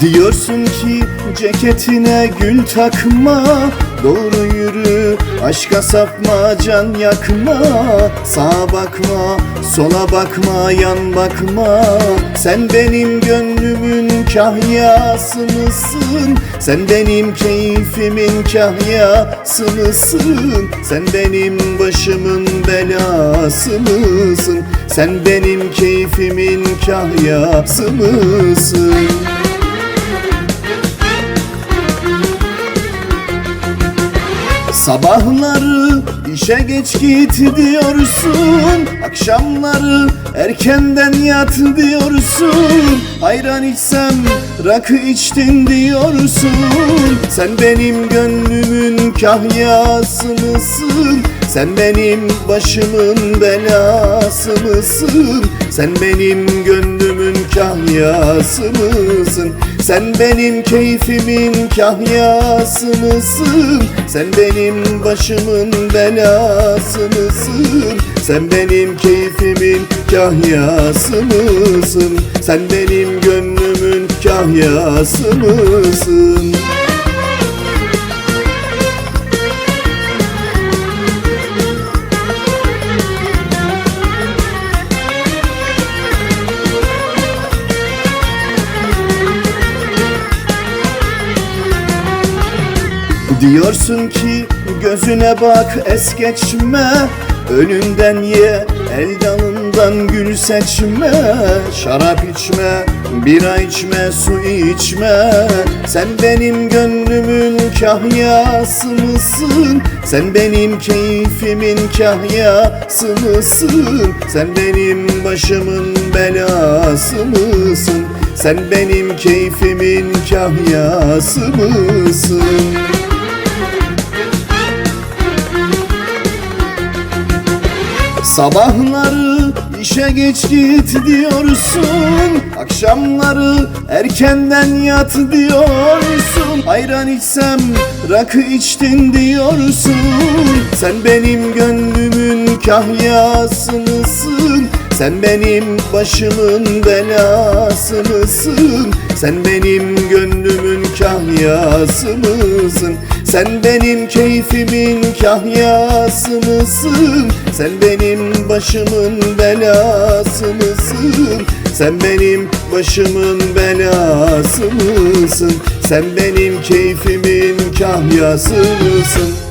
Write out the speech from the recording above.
Diyorsun ki ceketine gül takma Doğru yürü aşka sapma can yakma Sağa bakma sola bakma yan bakma Sen benim gönlümün kahyası mısın? Sen benim keyfimin kahyası mısın? Sen benim başımın belası mısın? Sen benim keyfimin kahyası mısın? Sabahları işe geç git diyorsun Akşamları erkenden yat diyorsun Ayran içsem rakı içtin diyorsun Sen benim gönlümün kahyası mısın? Sen benim başımın belası mısın? Sen benim gönlümün mısın? Sen benim keyfimin kahyası mısın? Sen benim başımın belası mısın? Sen benim keyfimin kahyası mısın? Sen benim gönlümün kahyası mısın? Diyorsun ki gözüne bak es geçme Önünden ye el dalından gül seçme Şarap içme, bira içme, su içme Sen benim gönlümün kahyası mısın? Sen benim keyfimin kahyası mısın? Sen benim başımın belası mısın? Sen benim keyfimin kahyası mısın? Sabahları işe geç git diyorsun Akşamları erkenden yat diyorsun Ayran içsem rakı içtin diyorsun Sen benim gönlümün kahyası mısın? Sen benim başımın belası mısın? Sen benim gönlümün kahyası mısın? Sen benim keyfimin kahyası mısın? Sen benim başımın belası mısın? Sen benim başımın belası mısın? Sen benim keyfimin kahyası mısın?